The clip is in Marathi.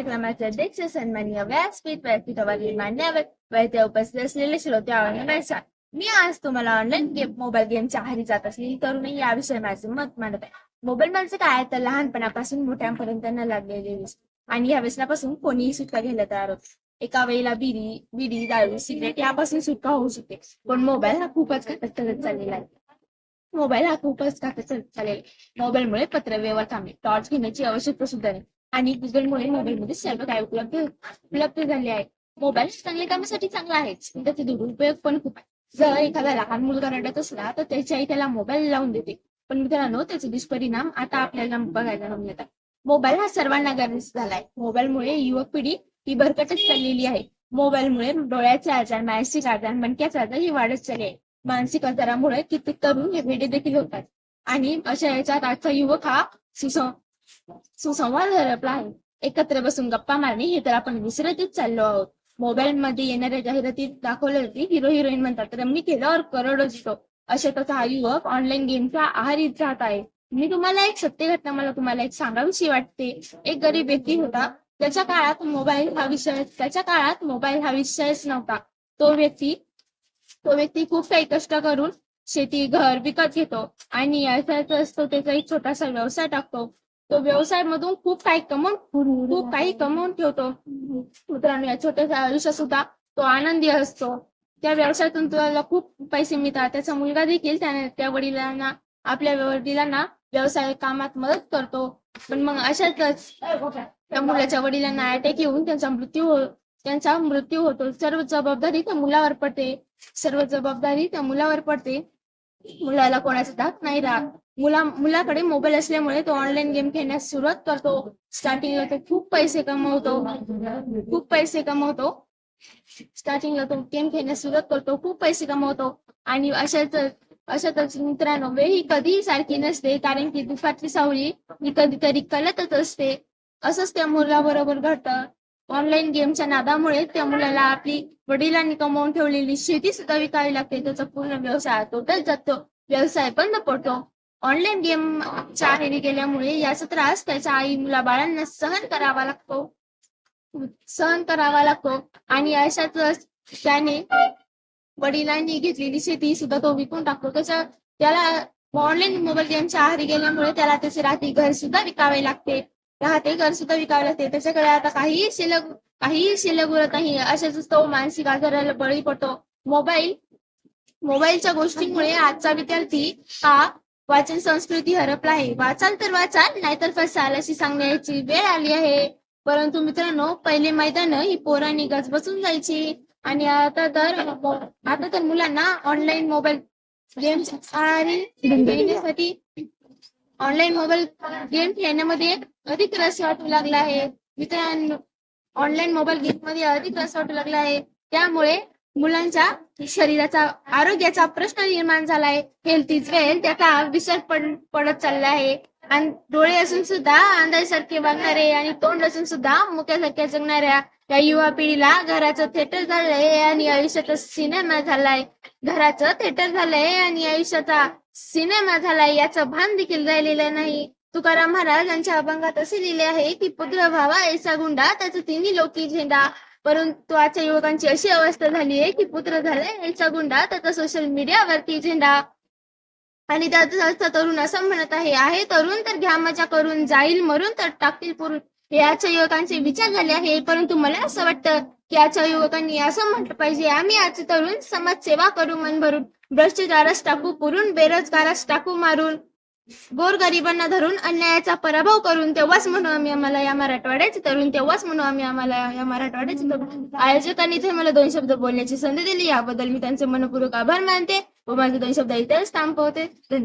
कार्यक्रमाचे अध्यक्ष सन्माननीय व्यासपीठ व्यासपीठावरील मान्यवर व इथे उपस्थित असलेले श्रोते आणि नमस्कार मी आज तुम्हाला ऑनलाईन गेम मोबाईल गेमच्या आहारी जात असलेली तरुणी याविषयी माझे मत मांडत आहे मोबाईल म्हणजे काय तर लहानपणापासून मोठ्यांपर्यंत न लागलेले व्यसन आणि या व्यसनापासून कोणीही सुटका घ्यायला तयार होत एका वेळेला बिडी बिडी दारू सिगरेट यापासून सुटका होऊ शकते पण मोबाईल हा खूपच घातक ठरत चाललेला आहे मोबाईल हा खूपच घातक ठरत चाललेला आहे मोबाईलमुळे पत्रव्यवहार थांबले टॉर्च घेण्याची आवश्यकता सुद्धा नाही आणि गुगलमुळे मोबाईलमध्ये सर्व काय उपलब्ध उपलब्ध झाले आहे. मोबाईल चांगल्या कामासाठी चांगला आहेच पण त्याचे दुरुपयोग पण खूप आहे. जर एखादा लहान मुलगा रडत असला तर त्याची आई त्याला मोबाईल लावून देते. पण मित्रांनो त्याचे दुष्परिणाम आता आपल्याला बघायला मिळतात मोबाईल हा सर्वांना गरजेचा झालाय मोबाईलमुळे युवक पिढी ही भरकटच चाललेली आहे. मोबाईलमुळे डोळ्याचे आजार मानसिक आजार मणक्याचे आजार ही वाढत चालले आहे. मानसिक आजारामुळे कित्येक तरुण हे भेटे देखील होतात. आणि अशा याच्यात आजचा युवक हा सुसंवाद हरपला आहे. एकत्र बसून गप्पा मारणे हे तर आपण विसरतच चाललो आहोत. मोबाईल मध्ये येणाऱ्या जाहिरातीत दाखवले जाते हिरो हिरोईन म्हणतात. रम्मी केल्यावर करोडो जितो. असे तसा हा युवक ऑनलाईन गेमचा आहारी जात आहे. मी तुम्हाला एक सत्य घटना मला तुम्हाला एक सांगावीशी वाटते. एक गरीब व्यक्ती होता. त्याच्या काळात मोबाईल हा विषय त्याच्या काळात मोबाईल हा विषयच नव्हता. तो व्यक्ती तो व्यक्ती खूप काही कष्ट करून शेती घर विकत घेतो. आणि असतो त्याचा एक छोटासा व्यवसाय टाकतो. तो व्यवसाय मधून खूप काही कमवून खूप काही कमवून ठेवतो. मित्रांनो या छोट्याशा आयुष्यात सुद्धा तो आनंदी असतो. त्या व्यवसायातून तुला खूप पैसे मिळतात. त्याचा मुलगा देखील त्याने त्या वडिलांना आपल्या वडिलांना व्यवसाय कामात मदत करतो. पण मग अशातच त्या मुलाच्या वडिलांना अटॅक येऊन त्यांचा मृत्यू हो त्यांचा मृत्यू होतो. सर्व जबाबदारी त्या मुलावर पडते. सर्व जबाबदारी त्या मुलावर पडते. मुलाला कोणाचा धाक नाही राहत. मुला मुलाकडे मोबाईल असल्यामुळे तो ऑनलाईन गेम खेळण्यास सुरुवात करतो. स्टार्टिंगला तो खूप पैसे कमवतो. खूप पैसे कमवतो. स्टार्टिंगला तो गेम खेळण्यास सुरुवात करतो. खूप पैसे कमवतो. आणि अशाच अशातच मित्रांनो वेळ ही कधीही सारखी नसते. कारण की दुपारची सावळी ही कधीतरी कलतच असते. असंच त्या मुलाबरोबर घडतं. ऑनलाईन गेमच्या नादामुळे त्या मुलाला आपली वडिलांनी कमवून ठेवलेली शेती सुद्धा विकावी लागते. त्याचा पूर्ण व्यवसाय तोटच जातो. व्यवसाय बंद पडतो ऑनलाईन गेम आहारी गेल्यामुळे याचा त्रास त्याच्या आई मुला बाळांना सहन करावा लागतो. सहन करावा लागतो. आणि अशातच त्याने वडिलांनी घेतलेली शेती सुद्धा तो विकून टाकतो. त्याच्या त्याला ऑनलाईन मोबाईल गेमच्या आहारी गेल्यामुळे त्याला त्याचे रात्री घर सुद्धा विकावे लागते. राहते घर सुद्धा विकावे लागते. त्याच्याकडे आता काहीही शिल्लक काहीही शिल्लक उरत नाही. अशाच तो मानसिक आजाराला बळी पडतो. मोबाईल मोबाईलच्या गोष्टींमुळे आजचा विद्यार्थी हा वाचन संस्कृती हरपला आहे. वाचाल तर वाचाल नाहीतर फसाल अशी सांगण्याची वेळ आली आहे. परंतु मित्रांनो पहिले मैदान ही पोरांनी गजबजून जायची. आणि आता तर आता तर मुलांना ऑनलाईन मोबाईल गेम्स खेळण्यासाठी ऑनलाईन मोबाईल गेम खेळण्यामध्ये अधिक रस वाटू लागला आहे. मित्रांनो ऑनलाईन मोबाईल गेममध्ये अधिक रस वाटू लागला आहे. त्यामुळे मुलांच्या शरीराचा आरोग्याचा प्रश्न निर्माण झालाय हेल्थ इज वेल त्याचा विसर पड पडत चालला आहे. आणि डोळे असून सुद्धा अंधासारखे वागणारे आणि तोंड असून सुद्धा मुक्यासारख्या जगणाऱ्या या युवा पिढीला घराचं थिएटर झालंय आणि आयुष्याचा सिनेमा झालाय. घराचं थिएटर झालंय आणि आयुष्याचा सिनेमा झालाय याचं भान देखील राहिलेलं नाही. तुकाराम महाराज यांच्या अभंगात असे लिहिले आहे की पुत्र भावा ऐसा गुंडा त्याचा तिन्ही लोकी झेंडा. परंतु आजच्या युवकांची अशी अवस्था झाली आहे की पुत्र झालाय ऐसा गुंडा त्याचा सोशल मीडियावरती झेंडा. आणि त्याचा तरुण असं म्हणत आहे आहे तरुण तर घ्या मजा करून जाईल मरून तर टाकतील याच्या युवकांचे विचार झाले आहे परंतु मला असं वाटतं की आजच्या युवकांनी असं म्हटलं पाहिजे आम्ही आजचे तरुण समाजसेवा करू मन भरून भ्रष्टाचारास टाकू पुरून बेरोजगारास टाकू मारून गोरगरिबांना धरून अन्यायाचा पराभव करून तेव्हाच म्हणू आम्ही आम्हाला या मराठवाड्याचे तरुण तेव्हाच म्हणू आम्ही आम्हाला या मराठवाड्याचे तरुण. आयोजकांनी इथे मला दोन शब्द बोलण्याची संधी दिली याबद्दल मी त्यांचे मनपूर्वक आभार मानते व माझे दोन शब्द इथेच थांबवते